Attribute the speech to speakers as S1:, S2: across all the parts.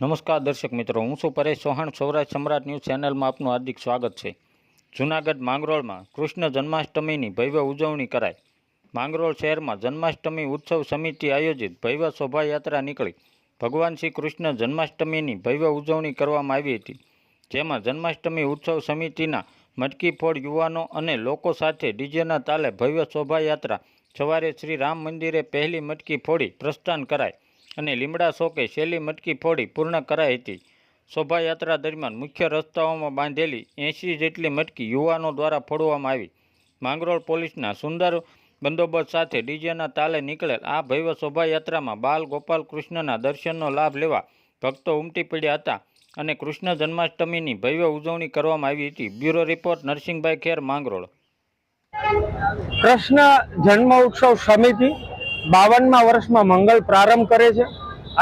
S1: નમસ્કાર દર્શક મિત્રો, હું છું પરેશ ચૌહાણ. સૌરાષ્ટ્ર સમ્રાટ ન્યૂઝ ચેનલમાં આપનું હાર્દિક સ્વાગત છે. જૂનાગઢ માંગરોળમાં કૃષ્ણ જન્માષ્ટમીની ભવ્ય ઉજવણી કરાઈ. માંગરોળ શહેરમાં જન્માષ્ટમી ઉત્સવ સમિતિ આયોજિત ભવ્ય શોભાયાત્રા નીકળી. ભગવાન શ્રી કૃષ્ણ જન્માષ્ટમીની ભવ્ય ઉજવણી કરવામાં આવી હતી. જેમાં જન્માષ્ટમી ઉત્સવ સમિતિના મટકી ફોડ યુવાનો અને લોકો સાથે ડીજેના તાલે ભવ્ય શોભાયાત્રા સવારે શ્રી રામ મંદિરે પહેલી મટકી ફોડી પ્રસ્થાન કરાઈ અને લીમડા શોકે શેલી મટકી ફોડી પૂર્ણ કરાઈ હતી. શોભાયાત્રા દરમિયાન મુખ્ય રસ્તાઓમાં બાંધેલી એંશી જેટલી મટકી યુવાનો દ્વારા ફોડવામાં આવી. માંગરોળ પોલીસના સુંદર બંદોબસ્ત સાથે ડીજેના તાલે નીકળેલ આ ભવ્ય શોભાયાત્રામાં બાલ ગોપાલ કૃષ્ણના દર્શનનો લાભ લેવા ભક્તો ઉમટી પડ્યા હતા અને કૃષ્ણ જન્માષ્ટમીની ભવ્ય ઉજવણી કરવામાં આવી હતી. Bureau report, Narsinhbhai Kher, Mangrol.
S2: Krishna જન્મ ઉત્સવ સમિતિ બાવનમાં વર્ષમાં મંગલ પ્રારંભ કરે છે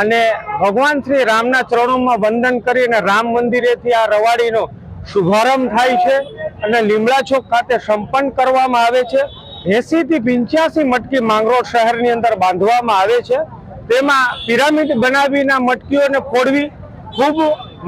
S2: અને ભગવાન શ્રી રામના ચરણોમાં વંદન કરીને રામ મંદિરેથી આ રવાડીનો શુભારંભ થાય છે અને લીમડા ચોક ખાતે સંપન્ન કરવામાં આવે છે. એસી થી પિંચ્યાસી મટકી માંગરોળ શહેરની અંદર બાંધવામાં આવે છે. તેમાં પિરામિડ બનાવીના મટકીઓને ફોડવી ખૂબ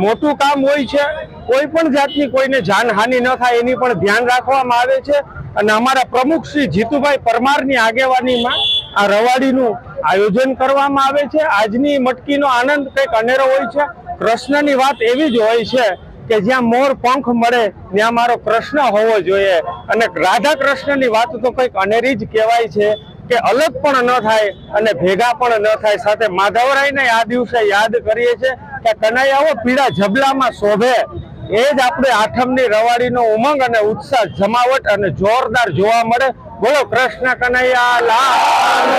S2: મોટું કામ હોય છે. કોઈ પણ જાતની કોઈને જાનહાનિ ન થાય એની પણ ધ્યાન રાખવામાં આવે છે. અને અમારા પ્રમુખ શ્રી જીતુભાઈ પરમારની આગેવાનીમાં આ રવાડીનું આયોજન કરવામાં આવે છે. આજની મટકીનો આનંદ કંઈક અનેરો હોય છે. કૃષ્ણની વાત એવી જ હોય છે કે જ્યાં મોર પંખ મળે, ત્યાં મારો કૃષ્ણ હોવો જોઈએ. અને રાધા કૃષ્ણની વાત તો કંઈક અનેરી જ કહેવાય છે કે અલગ પણ ન થાય અને ભેગા પણ ન થાય. સાથે માધવરાયને આ દિવસે યાદ કરીએ છીએ કે કનૈયાઓ પીળા જબલામાં શોભે. એ જ આપણે આઠમની રવાડીનો ઉમંગ અને ઉત્સાહ, જમાવટ અને જોરદાર જોવા મળે બોલો, કૃષ્ણ કનૈયા લાલ.